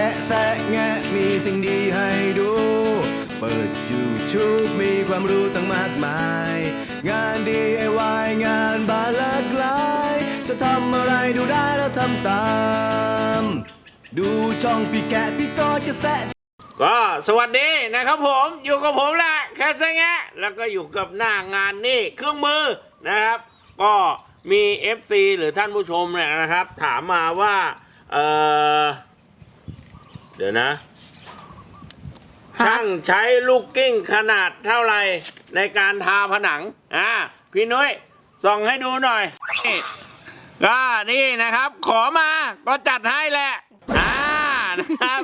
ค่แซะแงะมีสิ่งดีให้ดู เปิด YouTube มีความรู้ตั้งมากมาย งาน DIY งานบานหลากหลาย จะทำอะไรดูได้แล้วทำตาม ดูช่องพี่แกะพี่ก็จะแซะก็สวัสดีนะครับผมอยู่กับผมแหละแคสแงะแล้วก็อยู่กับหน้างานนี่เครื่องมือนะครับ ก็มี FC หรือท่านผู้ชมเนี่ยนะครับ ถามมาว่าเอ่อ เดี๋ยวนะ ช่างใช้ลูกกิ้งขนาดเท่าไหร่ในการทาผนัง อ่า พี่นุ้ยส่องให้ดูหน่อยนี่ก็นี่นะครับ ขอมาก็จัดให้แหละ อ่า นะครับ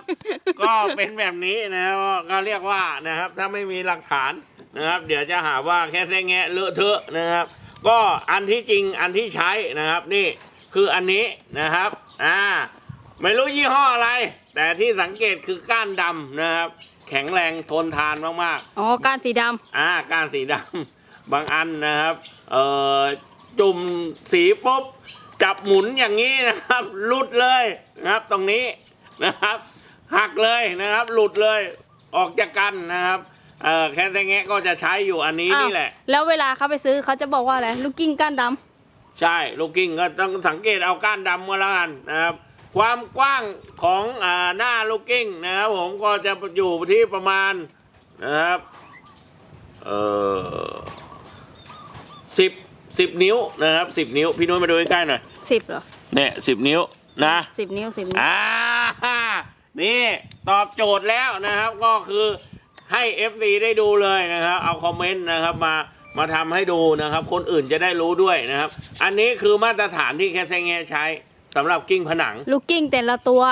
ก็เป็นแบบนี้นะครับก็เรียกว่านะครับ ถ้าไม่มีหลักฐานนะครับ เดี๋ยวจะหาว่าแค่แซงแงะเลอะเทอะนะครับ ก็อันที่จริงอันที่ใช้นะครับ นี่คืออันนี้นะครับ อ่า ไม่รู้ยี่ห้ออะไร แต่ที่สังเกตคือก้านดำนะครับ แข็งแรงทนทานมากอ๋อการสีดๆอ่าก้านสีดำ บางอันนะครับเอ่อจุ่มสีปุ๊บจับหมุนอย่างนี้นะครับหลุดเลยนะครับ ตรงนี้นะครับ หักเลยนะครับ หลุดเลยออกจากกันนะครับเอ่อแค่แต่แงะก็จะใช้อยู่อันำนี้อ้าว นี่แหละ แล้วเวลาเขาไปซื้อเขาจะบอกว่าอะไร ลูกกิ้งก้านดใช่ลูกกิ้งก็ต้องสังเกตเอาก้านดำมาแล้วกันนะครับ ความกว้างของอ่าหน้าลูกกิ้งนะครับผมก็จะอยู่ที่ประมาณนะครับเอ่อสิบสิบนิ้วนะครับสิบนิ้ว พี่นุ้ยมาดูใกล้ๆหน่อยำสิบเหรอเนี่ยสิบนิ้วนะสิบนิ้วสิบนิ้วอ่านี่ตอบโจทย์แล้วนะครับก็คือให้ FC ได้ดูเลยนะครับเอาคอมเมนต์นะครับมามาทำให้ดูนะครับ คนอื่นจะได้รู้ด้วยนะครับ อันนี้คือมาตรฐานที่แคสเซงเงใช้ สำหรับกิ้งผนัง ลูกกิ้งแต่ละตัว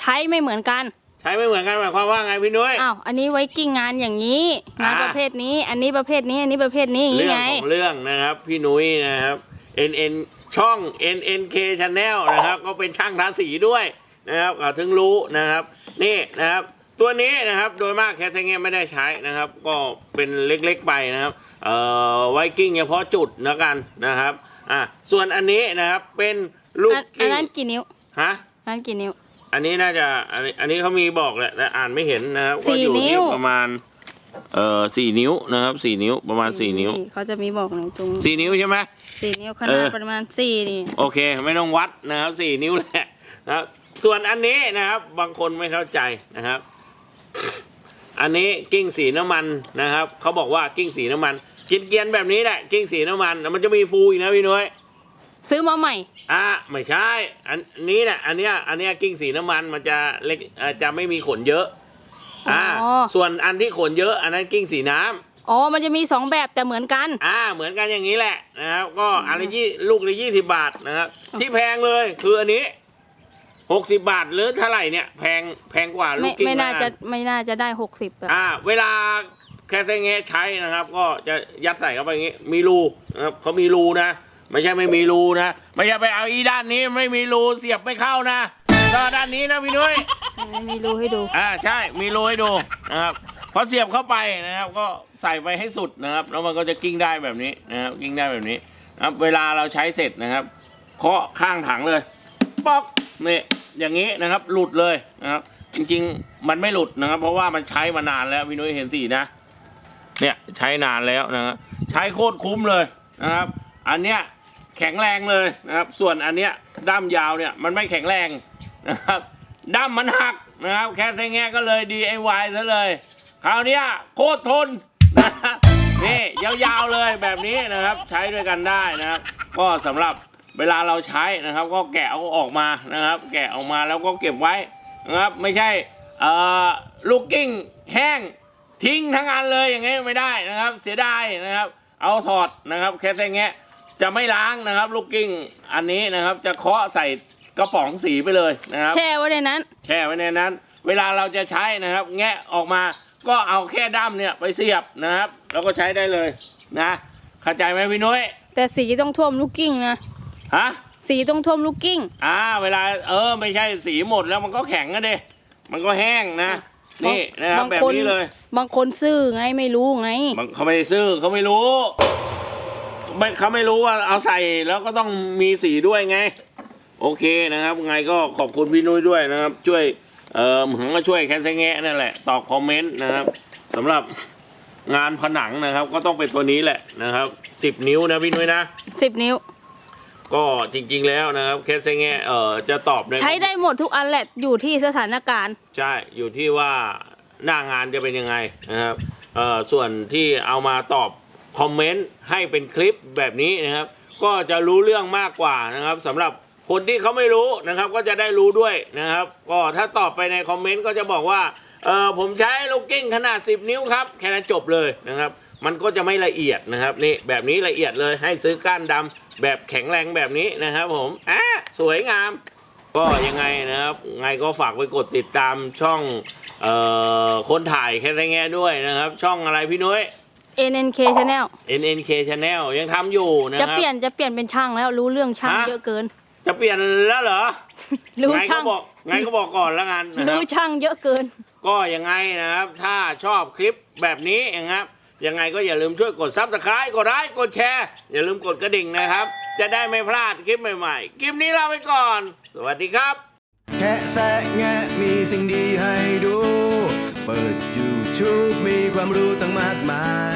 ใช้ไม่เหมือนกันใช้ไม่เหมือนกันหมายความว่าไงพี่นุ้ย อ้าวอันนี้ไว้กิ้งงานอย่างนี้งานอ่า ประเภทนี้ อันนี้ประเภทนี้ อันนี้ประเภทนี้อย่างเรื่นี้องไง ของเรื่องนะครับพี่นุ้ยนะครับ NN ช่อง NNK Channel นะครับก็เป็นช่างทาสีด้วยนะครับก็ถึงรู้นะครับ นี่นะครับ ตัวนี้นะครับโดยมากแคสเซงเงไม่ได้ใช้นะครับ ก็เป็นเล็กๆไปนะครับเอ่อไวกิ้งเฉพาะจุดแล้วกันนะครับอะส่วนอันนี้นะครับเป็น ลูกอันอักิ้นงนั้นกี่นิ้วฮะ อันนั้นกี่นิ้ว อันนี้น่าจะ อันนี้อันนี้เขามีบอกแหละแต่อ่านไม่เห็นนะครับสี่ก็อยู่นิ้ที่วประมาณ เอ่อสี่นิ้วนะครับสี่นิ้วประมาณสี่นิ้วเขาจะมีบอกหนึ่งตรงสี่นิ้วใช่ไหม สี่นิ้วขเอนาดอ ประมาณสี่นี่ โอเค ไม่ต้องวัดนะครับสี่นิ้วแหละนะครับ ส่วนอันนี้นะครับ บางคนไม่เข้าใจนะครับ อันนี้กิ้งสีน้ำมันนะครับเขาบอกว่ากิ้งสีน้ำมันกินเกรียนๆแบบนี้แหละกิ้งสีน้ำมันแล้วมันจะมีฟูอีกนะพี่นุ้ย ซื้อมาใหม่ อะไม่ใช่ อันนี้แหละอันเนี้ยอันเนี้ยกิ้งสีน้ำมันมันจะเล็กเอ่อจะไม่มีขนเยอะ อ่า อ๋อ ส่วนอันที่ขนเยอะ อันนั้นกิ้งสีน้ำ อ๋อ มันจะมีสองแบบแต่เหมือนกัน อ่าเหมือนกันอย่างนี้แหละนะครับก็อันละยี่ลูกละยี่สิบาทนะครับที่แพงเลยคืออันนี้หกสิบาทหรือเท่าไหร่เนี่ยแพงแพงกว่าลูไม่กกิ้งไม่น่าบ้จะไม่น่าจะได้หกสิบอะอ่าเวลาแคสเซงเงใช้นะครับ ก็จะยัดใส่เข้าไปอย่างนี้ มีรูนะครับเขามีรูนะ ไม่ใช่ไม่มีรูนะ ไม่ใช่ไปเอาอีด้านนี้ไม่มีรูเสียบไม่เข้านะก็ด้านนี้นะพี่นุ้ยไม่มีรูให้ดู อ่าใช่มีรูให้ดูนะครับพอเสียบเข้าไปนะครับ ก็ใส่ไปให้สุดนะครับ แล้วมันก็จะกิ้งได้แบบนี้นะครับกิ้งได้แบบนี้นะครับเวลาเราใช้เสร็จนะครับเคาะข้างถังเลยป๊อกนี่อย่างนี้นะครับ หลุดเลยนะครับ จริงๆมันไม่หลุดนะครับ เพราะว่ามันใช้มานานแล้วพี่นุ้ยเห็นสีนะ เนี่ยใช้นานแล้วนะครับใช้โคตรคุ้มเลยนะครับ อันเนี้ย แข็งแรงเลยนะครับ ส่วนอันเนี้ยด้ามยาวเนี่ยมันไม่แข็งแรงนะครับด้ามมันหักนะครับแค่แง่ก็เลย DIY ซะเลยคราวนี้โคตรทนนะนี่ยาวๆเลยแบบนี้นะครับ ใช้ด้วยกันได้นะครับ ก็สำหรับเวลาเราใช้นะครับ ก็แกะเอาออกมานะครับ แกะออกมาแล้วก็เก็บไว้นะครับ ไม่ใช่เออลูกกิ้งแห้งทิ้งทั้งอันเลยอย่างเงี้ยไม่ได้นะครับ เสียดายนะครับ เอาถอดนะครับ แค่แค่เงี้ย จะไม่ล้างนะครับลูกกิ้งอันนี้นะครับจะเคาะใส่กระป๋องสีไปเลยนะครับ แช่ไว้ในนั้น แช่ไว้ในนั้น เวลาเราจะใช้นะครับ แงะออกมาก็เอาแค่ด้ามเนี่ยไปเสียบนะครับ แล้วก็ใช้ได้เลยนะเข้าใจไหมพี่นุ้ยแต่สีต้องท่วมลูกกิ้งนะฮะสีต้องท่วมลูกกิ้งอ่าเวลาเออไม่ใช่สีหมดแล้วมันก็แข็งนะเด้มันก็แห้งนะนี่นะครับแบบนี้เลย บางคนซื่อไงไม่รู้ไงบางเขาไม่ได้ซื้อเขาไม่รู้ ไม่เขาไม่รู้ว่าเอาใส่แล้วก็ต้องมีสีด้วยไง โอเคนะครับ ไงก็ขอบคุณพี่นุ้ยด้วยนะครับ ช่วยเออเหมือนมาช่วยแค่แง่นั่นแหละตอบคอมเมนต์นะครับสำหรับงานผนังนะครับ ก็ต้องเป็นตัวนี้แหละนะครับสิบนิ้วนะพี่นุ้ยนะสิบนิ้ว ก็จริงๆแล้วนะครับ แค่แง่เออจะตอบในใช้ได้หมดทุกอันแหละอยู่ที่สถานการณ์ ใช่อยู่ที่ว่าหน้างานจะเป็นยังไงนะครับเอ่อส่วนที่เอามาตอบ คอมเมนต์ให้เป็นคลิปแบบนี้นะครับ ก็จะรู้เรื่องมากกว่านะครับสำหรับคนที่เขาไม่รู้นะครับก็จะได้รู้ด้วยนะครับ ก็ถ้าตอบไปในคอมเมนต์ก็จะบอกว่าเออผมใช้ลูกกิ้งขนาด 10 นิ้วครับ แค่นั้นจบเลยนะครับ มันก็จะไม่ละเอียดนะครับนี่แบบนี้ละเอียดเลยให้ซื้อก้านดำแบบแข็งแรงแบบนี้นะครับผมอะสวยงาม ก็ยังไงนะครับไงก็ฝากไปกดติดตามช่องเอ่อคนถ่ายแค่แง่ด้วยนะครับ ช่องอะไรพี่นุ้ย NNK Channel NNK Channel ยังทำอยู่นะคจะรับ เปลี่ยนจะเปลี่ยนเป็นช่างแล้วรู้เรื่องช่างฮะ เยอะเกิน จะเปลี่ยนแล้วเหรอรู้ไงก็ช่างบอกไงก็บอกก่อนแล้วกันนะครู้รับช่างเยอะเกิน ก็ยังไงนะครับ ถ้าชอบคลิปแบบนี้นะครับ ยังไงก็อย่าลืมช่วยกดซับสไคร b ์กดไลค์กดแชร์ อย่าลืมกดกระดิ่งนะครับ จะได้ไม่พลาดคลิปใหม่ๆ คลิปนี้ลาไปก่อน สวัสดีครับ แค่แซะแงะมีสิ่งดีให้ดู เปิด YouTube มีความรู้ตั้งมากมาย